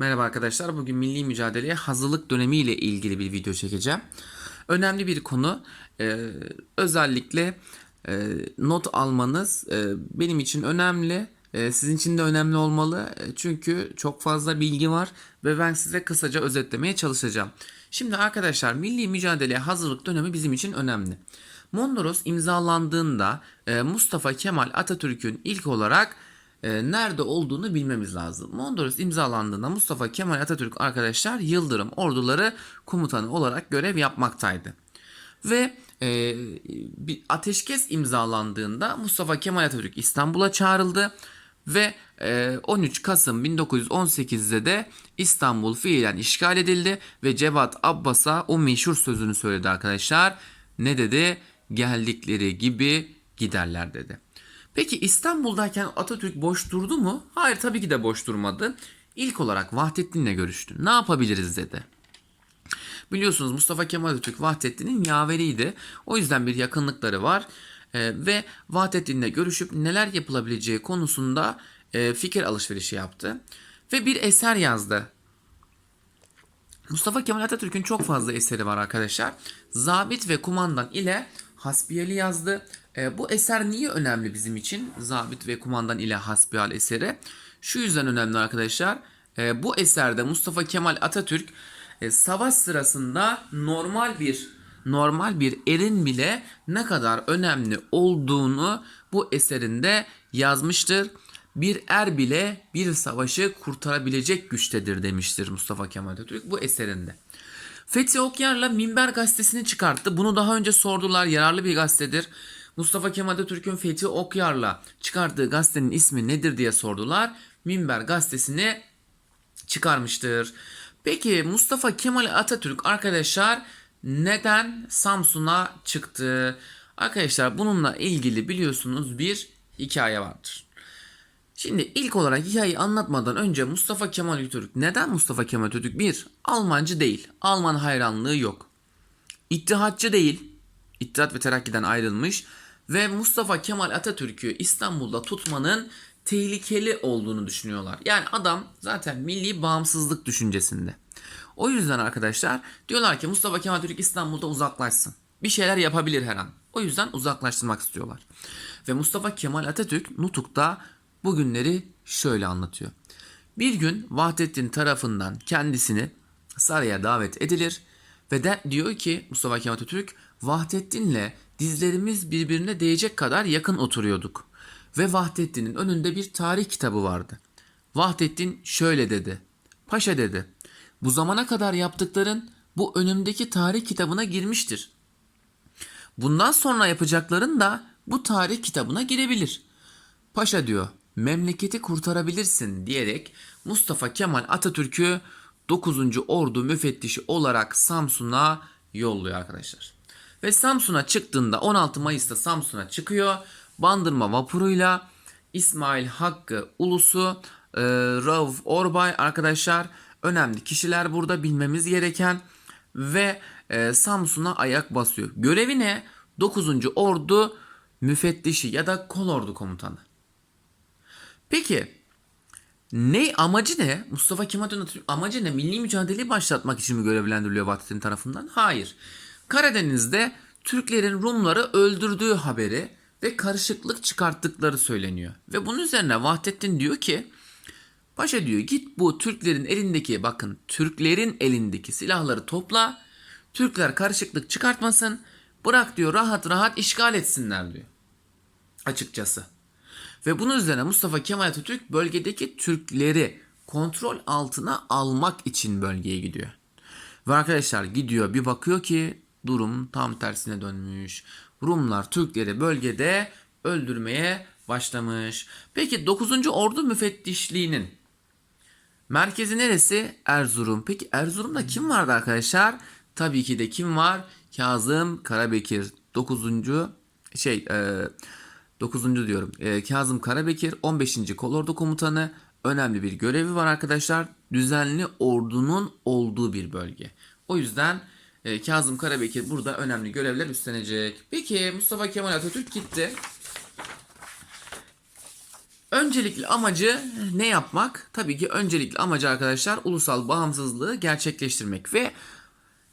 Merhaba arkadaşlar. Bugün milli mücadeleye hazırlık dönemi ile ilgili bir video çekeceğim. Önemli bir konu. Ee, özellikle e, not almanız e, benim için önemli. E, sizin için de önemli olmalı. E, çünkü çok fazla bilgi var ve ben size kısaca özetlemeye çalışacağım. Şimdi arkadaşlar milli mücadeleye hazırlık dönemi bizim için önemli. Mondros imzalandığında e, Mustafa Kemal Atatürk'ün ilk olarak e, nerede olduğunu bilmemiz lazım. Mondros imzalandığında Mustafa Kemal Atatürk arkadaşlar Yıldırım Orduları Komutanı olarak görev yapmaktaydı. Ve e, bir ateşkes imzalandığında Mustafa Kemal Atatürk İstanbul'a çağrıldı ve e, 13 Kasım 1918'de de İstanbul fiilen işgal edildi ve Cevat Abbas'a o meşhur sözünü söyledi arkadaşlar. Ne dedi? Geldikleri gibi giderler dedi. Peki İstanbul'dayken Atatürk boş durdu mu? Hayır tabii ki de boş durmadı. İlk olarak Vahdettin'le görüştü. Ne yapabiliriz dedi. Biliyorsunuz Mustafa Kemal Atatürk Vahdettin'in yaveriydi. O yüzden bir yakınlıkları var. Ee, ve Vahdettin'le görüşüp neler yapılabileceği konusunda e, fikir alışverişi yaptı. Ve bir eser yazdı. Mustafa Kemal Atatürk'ün çok fazla eseri var arkadaşlar. Zabit ve kumandan ile Hasbiyeli yazdı. E, bu eser niye önemli bizim için? Zabit ve kumandan ile Hasbiyal eseri. Şu yüzden önemli arkadaşlar. E, bu eserde Mustafa Kemal Atatürk e, savaş sırasında normal bir normal bir erin bile ne kadar önemli olduğunu bu eserinde yazmıştır. Bir er bile bir savaşı kurtarabilecek güçtedir demiştir Mustafa Kemal Atatürk bu eserinde. Fethi Okyar'la Minber gazetesini çıkarttı. Bunu daha önce sordular. Yararlı bir gazetedir. Mustafa Kemal Atatürk'ün Fethi Okyar'la çıkarttığı gazetenin ismi nedir diye sordular. Minber gazetesini çıkarmıştır. Peki Mustafa Kemal Atatürk arkadaşlar neden Samsun'a çıktı? Arkadaşlar bununla ilgili biliyorsunuz bir hikaye vardır. Şimdi ilk olarak hikayeyi anlatmadan önce Mustafa Kemal Atatürk neden Mustafa Kemal Atatürk? Bir, Almancı değil. Alman hayranlığı yok. İttihatçı değil. İttihat ve Terakki'den ayrılmış ve Mustafa Kemal Atatürk'ü İstanbul'da tutmanın tehlikeli olduğunu düşünüyorlar. Yani adam zaten milli bağımsızlık düşüncesinde. O yüzden arkadaşlar diyorlar ki Mustafa Kemal Atatürk İstanbul'da uzaklaşsın. Bir şeyler yapabilir her an. O yüzden uzaklaştırmak istiyorlar. Ve Mustafa Kemal Atatürk Nutuk'ta bu günleri şöyle anlatıyor. Bir gün Vahdettin tarafından kendisini saraya davet edilir ve de diyor ki Mustafa Kemal Atatürk Vahdettin'le dizlerimiz birbirine değecek kadar yakın oturuyorduk. Ve Vahdettin'in önünde bir tarih kitabı vardı. Vahdettin şöyle dedi. Paşa dedi. Bu zamana kadar yaptıkların bu önümdeki tarih kitabına girmiştir. Bundan sonra yapacakların da bu tarih kitabına girebilir. Paşa diyor memleketi kurtarabilirsin diyerek Mustafa Kemal Atatürk'ü 9. Ordu müfettişi olarak Samsun'a yolluyor arkadaşlar. Ve Samsun'a çıktığında 16 Mayıs'ta Samsun'a çıkıyor. Bandırma vapuruyla İsmail Hakkı Ulusu, e, Rauf Orbay arkadaşlar önemli kişiler burada bilmemiz gereken ve e, Samsun'a ayak basıyor. Görevi ne? 9. Ordu müfettişi ya da kolordu komutanı. Peki ne amacı ne? Mustafa Kemal Atatürk amacı ne? Milli mücadeleyi başlatmak için mi görevlendiriliyor Vahdettin tarafından? Hayır. Karadeniz'de Türklerin Rumları öldürdüğü haberi ve karışıklık çıkarttıkları söyleniyor. Ve bunun üzerine Vahdettin diyor ki Paşa diyor git bu Türklerin elindeki bakın Türklerin elindeki silahları topla. Türkler karışıklık çıkartmasın. Bırak diyor rahat rahat işgal etsinler diyor. Açıkçası. Ve bunun üzerine Mustafa Kemal Atatürk bölgedeki Türkleri kontrol altına almak için bölgeye gidiyor. Ve arkadaşlar gidiyor bir bakıyor ki durum tam tersine dönmüş. Rumlar Türkleri bölgede öldürmeye başlamış. Peki 9. Ordu Müfettişliği'nin merkezi neresi? Erzurum. Peki Erzurum'da kim vardı arkadaşlar? Tabii ki de kim var? Kazım Karabekir. 9. şey e, 9. diyorum. E, Kazım Karabekir 15. Kolordu Komutanı önemli bir görevi var arkadaşlar. Düzenli ordunun olduğu bir bölge. O yüzden e, Kazım Karabekir burada önemli görevler üstlenecek. Peki Mustafa Kemal Atatürk gitti. Öncelikli amacı ne yapmak? Tabii ki öncelikli amacı arkadaşlar ulusal bağımsızlığı gerçekleştirmek ve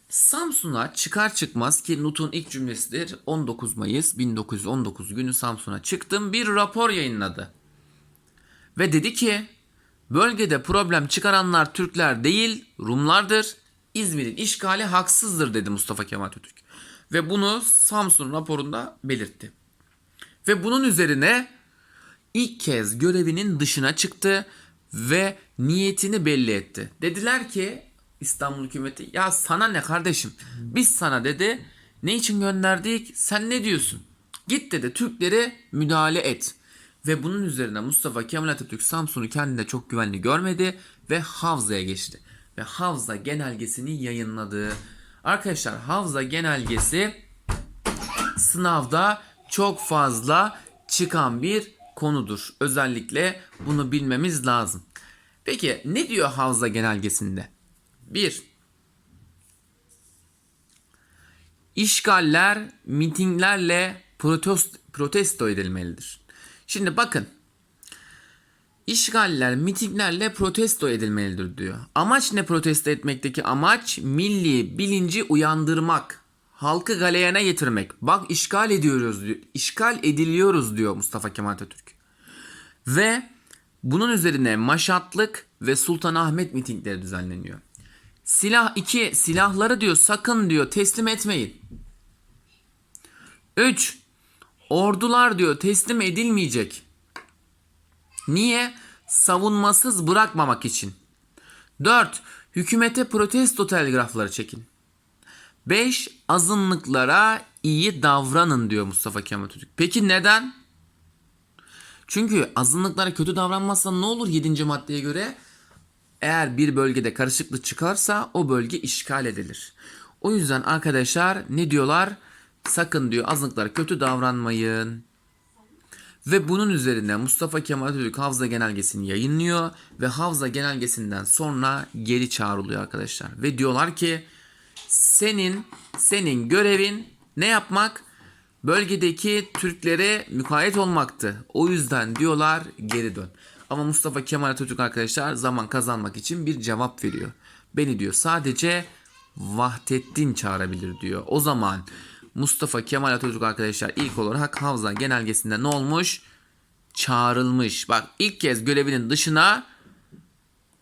Samsun'a çıkar çıkmaz ki Nut'un ilk cümlesidir 19 Mayıs 1919 günü Samsun'a çıktım bir rapor yayınladı. Ve dedi ki bölgede problem çıkaranlar Türkler değil Rumlardır. İzmir'in işgali haksızdır dedi Mustafa Kemal Atatürk. Ve bunu Samsun raporunda belirtti. Ve bunun üzerine ilk kez görevinin dışına çıktı ve niyetini belli etti. Dediler ki İstanbul hükümeti ya sana ne kardeşim biz sana dedi ne için gönderdik sen ne diyorsun? Git dedi Türkleri müdahale et. Ve bunun üzerine Mustafa Kemal Atatürk Samsun'u kendine çok güvenli görmedi ve Havza'ya geçti. Ve Havza genelgesini yayınladı. Arkadaşlar Havza genelgesi sınavda çok fazla çıkan bir konudur. Özellikle bunu bilmemiz lazım. Peki ne diyor Havza genelgesinde? 1. İşgaller mitinglerle protesto, edilmelidir. Şimdi bakın. İşgaller mitinglerle protesto edilmelidir diyor. Amaç ne protesto etmekteki amaç? Milli bilinci uyandırmak. Halkı galeyana getirmek. Bak işgal ediyoruz diyor. İşgal ediliyoruz diyor Mustafa Kemal Atatürk. Ve bunun üzerine Maşatlık ve Sultanahmet mitingleri düzenleniyor. Silah 2 silahları diyor sakın diyor teslim etmeyin. 3 ordular diyor teslim edilmeyecek. Niye? Savunmasız bırakmamak için. 4 hükümete protesto telgrafları çekin. 5 azınlıklara iyi davranın diyor Mustafa Kemal Atatürk. Peki neden? Çünkü azınlıklara kötü davranmazsa ne olur 7. maddeye göre? Eğer bir bölgede karışıklık çıkarsa o bölge işgal edilir. O yüzden arkadaşlar ne diyorlar? Sakın diyor azınlıklara kötü davranmayın. Ve bunun üzerine Mustafa Kemal Atatürk Havza Genelgesi'ni yayınlıyor ve Havza Genelgesi'nden sonra geri çağrılıyor arkadaşlar. Ve diyorlar ki senin senin görevin ne yapmak? Bölgedeki Türklere mukayyet olmaktı. O yüzden diyorlar geri dön. Ama Mustafa Kemal Atatürk arkadaşlar zaman kazanmak için bir cevap veriyor. Beni diyor sadece Vahdettin çağırabilir diyor. O zaman Mustafa Kemal Atatürk arkadaşlar ilk olarak Havza genelgesinde ne olmuş? Çağrılmış. Bak ilk kez görevinin dışına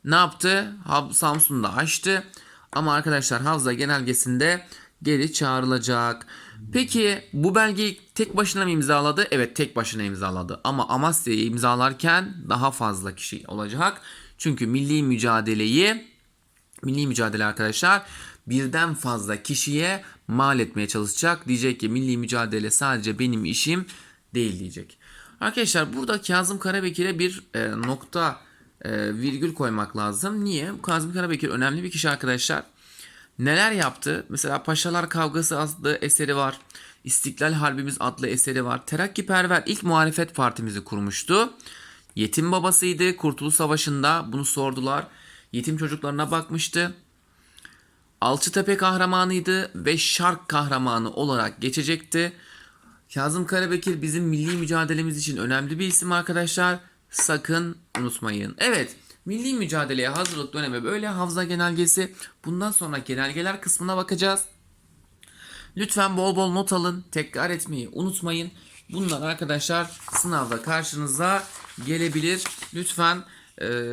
ne yaptı? Samsun'da açtı. Ama arkadaşlar Havza genelgesinde geri çağrılacak. Peki bu belgeyi tek başına mı imzaladı? Evet tek başına imzaladı. Ama Amasya'yı imzalarken daha fazla kişi olacak. Çünkü milli mücadeleyi milli mücadele arkadaşlar birden fazla kişiye mal etmeye çalışacak. Diyecek ki milli mücadele sadece benim işim değil diyecek. Arkadaşlar burada Kazım Karabekir'e bir e, nokta e, virgül koymak lazım. Niye? Kazım Karabekir önemli bir kişi arkadaşlar. Neler yaptı? Mesela Paşalar Kavgası adlı eseri var. İstiklal Harbimiz adlı eseri var. Terakkiperver ilk muhalefet partimizi kurmuştu. Yetim babasıydı. Kurtuluş Savaşı'nda bunu sordular. Yetim çocuklarına bakmıştı. Alçıtepe kahramanıydı ve Şark kahramanı olarak geçecekti. Kazım Karabekir bizim milli mücadelemiz için önemli bir isim arkadaşlar. Sakın unutmayın. Evet milli mücadeleye hazırlık dönemi böyle Havza Genelgesi. Bundan sonra genelgeler kısmına bakacağız. Lütfen bol bol not alın. Tekrar etmeyi unutmayın. Bunlar arkadaşlar sınavda karşınıza gelebilir. Lütfen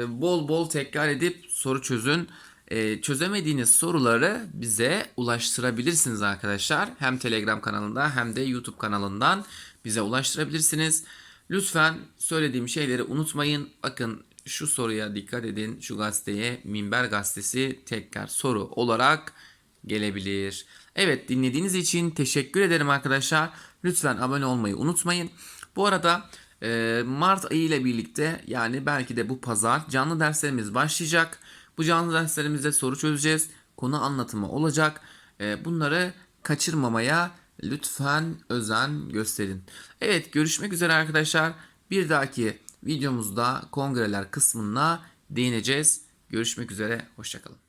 bol bol tekrar edip soru çözün. E, çözemediğiniz soruları bize ulaştırabilirsiniz arkadaşlar. Hem Telegram kanalında hem de YouTube kanalından bize ulaştırabilirsiniz. Lütfen söylediğim şeyleri unutmayın. Bakın şu soruya dikkat edin. Şu gazeteye Minber Gazetesi tekrar soru olarak gelebilir. Evet dinlediğiniz için teşekkür ederim arkadaşlar. Lütfen abone olmayı unutmayın. Bu arada Mart ayı ile birlikte yani belki de bu pazar canlı derslerimiz başlayacak. Bu canlı derslerimizde soru çözeceğiz. Konu anlatımı olacak. E, bunları kaçırmamaya lütfen özen gösterin. Evet görüşmek üzere arkadaşlar. Bir dahaki videomuzda kongreler kısmına değineceğiz. Görüşmek üzere. Hoşçakalın.